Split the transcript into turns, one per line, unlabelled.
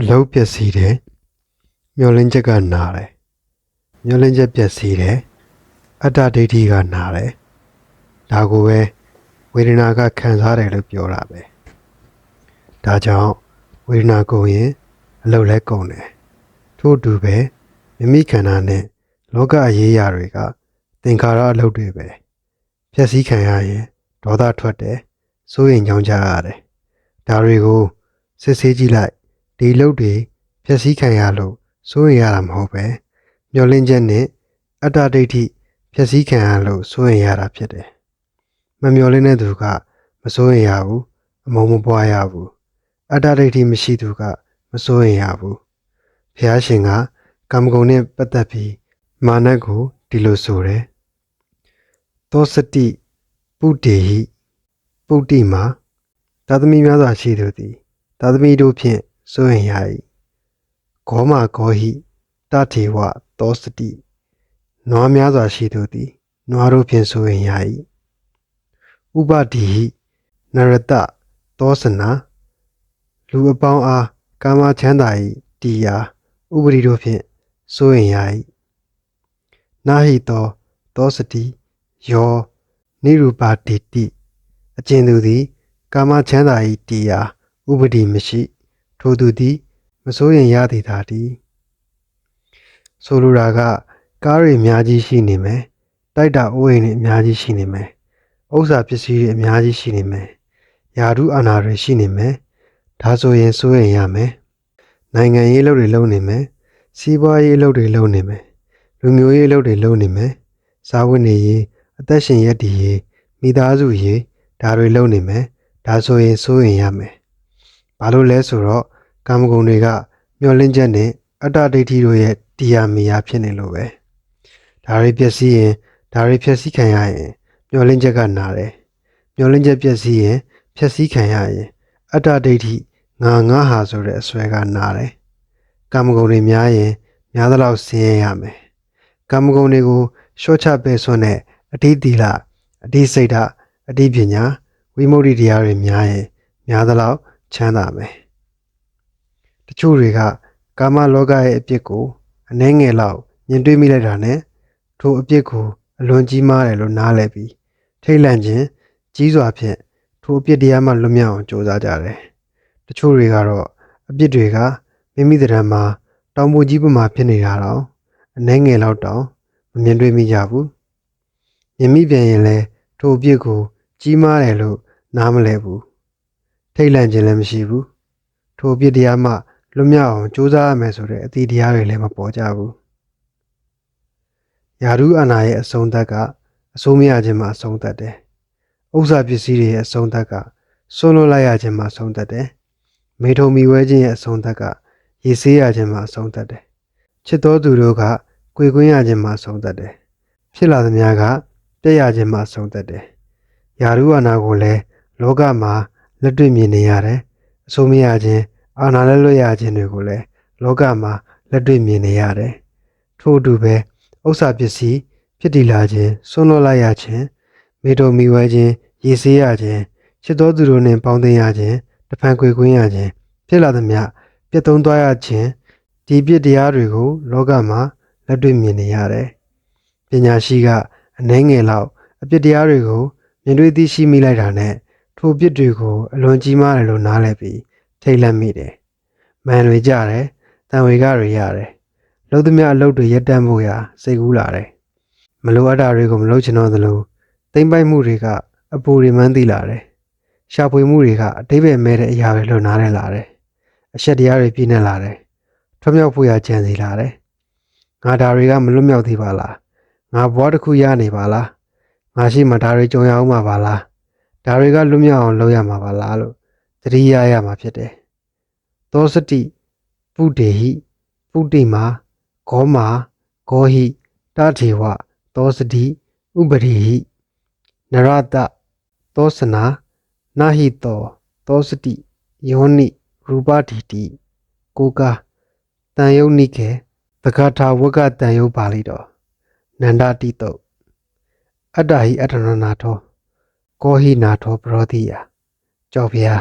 အလုံးပျက်စီးတယ်မျောလင်းချက်ကနာတယ်မျောလင်းချက်ပျက်စီးတယ်အတ္တဒိဋ္ဌိကနာတယ်ဒါကိုပဲဝေဒနာကခံစားတယ်လို့ပြောတာပဲဒါကြောင့်ဝေဒနာကုန်ရင်အလုံးလဲကုန်တယ်ထို့အတူပဲမိမိခန္ဓာနဲ့လောကအရေးအရာတွေကသင်္ခါရအလုပ်တွေပဲပျက်စီးခံရရင်ဒေါသထွက်တယ်စိုးရင်ကြောင်းကြရတယ်ဒါတွေကိုစစ်ဆေးကြည့်လိုက် ဒီအလုပ်တွေဖြည့်ဆည်းခံရလို့စိုးရင်ရတာမဟုတ်ပဲမျောလင်းချက်နဲ့အတ္တဒိဋ္ဌိဖြည့်ဆည်းခံရလို့စိုးရင်ရတာဖြစ်တယ်။မမျောလင်းတဲ့သူကမစိုးရင်ရဘူးအမုံမပွားရဘူးအတ္တဒိဋ္ဌိမရှိသူကမစိုးရင်ရဘူး။ဘုရားရှင်ကကာမဂုဏ်နဲ့ပတ်သက်ပြီးမာနကိုဒီလိုဆိုတယ်။သောစတိပုတေဟိပုတ္တိမှာသာသမီများစွာရှိသူသည်သာသမီတို့ဖြင့် စိုးရင်ရ၏ဂောမာဂောဟိတထေဝသောစတိနွားများစွာရှိသူသည်နွားတို့ဖြင့်စိုးရင်ရ၏ဥပတိဟိနရတသောစနာလူအပေါင်းအားကာမချမ်းသာ၏တရားဥပရိတို့ဖြင့်စိုးရင်ရ၏နာဟိတောသောစတိယောနိရူပါတိတိအကျဉ်သူသည် ကာမချမ်းသာ၏တရားဥပတိမရှိ ထိုသူသည် မစိုးရင်ရသည်သာတည်းဆိုလိုတာက ကားတွေအများကြီးရှိနေမယ်တိုက်တာအိုးအိမ်တွေအများကြီးရှိနေမယ်ဥစ္စာပစ္စည်းတွေအများကြီးရှိနေမယ်ယာဓုအာဏာတွေရှိနေမယ်ဒါဆိုရင်စိုးရင်ရမယ်နိုင်ငံရေးအလုပ်တွေလုပ်နေမယ်စီးပွားရေးအလုပ်တွေလုပ်နေမယ်လူမျိုးရေးအလုပ်တွေလုပ်နေမယ်စားဝတ်နေရေးအသက်ရှင်ရက်တည်ရေးမိသားစုရေးဒါတွေလုပ်နေမယ်ဒါဆိုရင်စိုးရင်ရမယ်ဘာလို့လဲဆိုတော့ ကာမဂုဏ်တွေကမျောလင့်ချက်နဲ့အတ္တဒိဋ္ဌိတို့ရဲ့တရားမယာဖြစ်နေလို့ပဲဒါတွေပျက်စီးရင်ဒါတွေဖြည့်ဆည်းခံရရင်မျောလင့်ချက်ကနာတယ်မျောလင့်ချက်ပျက်စီးရင်ဖြည့်ဆည်းခံရရင်အတ္တဒိဋ္ဌိငါငါဟာဆိုတဲ့အစွဲကနာတယ်ကာမဂုဏ်တွေများရင်များသလောက်ဆင်းရဲရမယ်ကာမဂုဏ်တွေကိုရှော့ချပယ်ဆွန်းတဲ့အဋ္ဌိသီလအဋ္ဌိစိတ်ဓာတ်အဋ္ဌိပညာဝိမု ക്തി တရားတွေများရင်များသလောက်ချမ်းသာမယ် တချို့တွေကကာမလောကရဲ့အပြစ်ကိုအနှဲငယ်လောက်မြင်တွေ့မိလိုက်တာနဲ့ထိုအပြစ်ကိုအလွန်ကြီးမားတယ်လို့နားလည်ပြီးထိတ်လန့်ခြင်းကြီးစွာဖြင့်ထိုအပြစ်တရားမှလွတ်မြောက်အောင်ကြိုးစားကြတယ်။တချို့တွေကတော့အပြစ်တွေကမိမိတရံမှာတောင်ပူကြီးပမာဖြစ်နေတာတော့အနှဲငယ်လောက်တောင်မမြင်တွေ့မိကြဘူး။မြင်မိပြန်ရင်လည်းထိုအပြစ်ကိုကြီးမားတယ်လို့နားမလဲဘူး။ထိတ်လန့်ခြင်းလည်းမရှိဘူး။ထိုအပြစ်တရားမှ လွတ်မြောက်အောင်ကြိုးစားရမယ်ဆိုတဲ့အသည့်တရားတွေလည်းမပေါ်ကြဘူး။ယာရုအာနာရဲ့အဆုံးသက်ကအဆိုးမရခြင်းမှာအဆုံးသက်တယ်။ဥစ္စာပစ္စည်းတွေရဲ့အဆုံးသက်ကဆွလွတ်လိုက်ရခြင်းမှာအဆုံးသက်တယ်။မေထုံမီဝဲခြင်းရဲ့အဆုံးသက်ကရေဆေးရခြင်းမှာအဆုံးသက်တယ်။ချစ်တော်သူတို့ကကြွေကွင်းရခြင်းမှာအဆုံးသက်တယ်။ဖြစ်လာသမျှကပြည့်ရခြင်းမှာအဆုံးသက်တယ်။ယာရုအာနာကိုလည်းလောကမှာလက်တွေ့မြင်နေရတယ်။အဆိုးမရခြင်း အာဏာလက်လွတ်ရခြင်းတွေကိုလည်းလောကမှာလက်တွေ့မြင်နေရတယ်။ထို့အတူပဲဥစ္စာပစ္စည်းဖြစ်တည်လာခြင်းဆွန့်လွတ်လိုက်ရခြင်းမေတ္တာမီဝဲခြင်းရည်စည်းရခြင်းချစ်တော်သူတို့နှင့်ပေါင်းသင်းရခြင်းတဖန်ခွေခွင်းရခြင်းဖြစ်လာသမျှပြတ်သုံးသွားရခြင်းဒီပြစ်တရားတွေကို လောကမှာလက်တွေ့မြင်နေရတယ်။ပညာရှိက အနှဲငယ်လောက်အပြစ်တရားတွေကိုမြင်တွေ့သိရှိမိလိုက်တာနဲ့ထိုပြစ်တွေကိုအလွန်ကြီးမားတယ်လို့နားလည်ပြီး ထိတ်လန့်မိတယ်။မန်တွေကြတယ်။တန်ဝေကတွေရတယ်။လှုပ်သမျှအလုပ်တွေရက်တန့်ဖို့ရာစိတ်ကူးလာတယ်။မလိုအပ်တာတွေကိုမလုပ်ချင်တော့သလိုတိမ့်ပိုက်မှုတွေကအပူတွေမှန်းသိလာတယ်။ရှာဖွေမှုတွေကအတိပ္ပယ်မဲ့တဲ့အရာတွေလွန်နားနေလာတယ်။အရှက်တရားတွေပြည့်နေလာတယ်။ထွမြောက်ဖို့ရာကြံစီလာတယ်။ငါဒါတွေကမလွတ်မြောက်သေးပါလား။ငါဘွားတစ်ခုရနေပါလား။ငါရှိမှဒါတွေကြုံရအောင်မှာပါလား။ဒါတွေကလွတ်မြောက်အောင်လုပ်ရမှာပါလားလို့ သတိရရမှာဖြစ်တယ်။သောစတိပုတေဟိပုတိမာဂောမာဂောဟိတထေဝသောစတိဥပရိဟိနရတသောစနာနာဟိတောသောစတိယောနိရူပတိတိကိုကာတန်ယုတ်နိကေသကထာဝကတန်ယုတ်ပါဠိတော်နန္ဒတိတုတ်အတ္တဟိအတ္တနာထောကောဟိနာထောပရောတိယကြောက်ဗျာ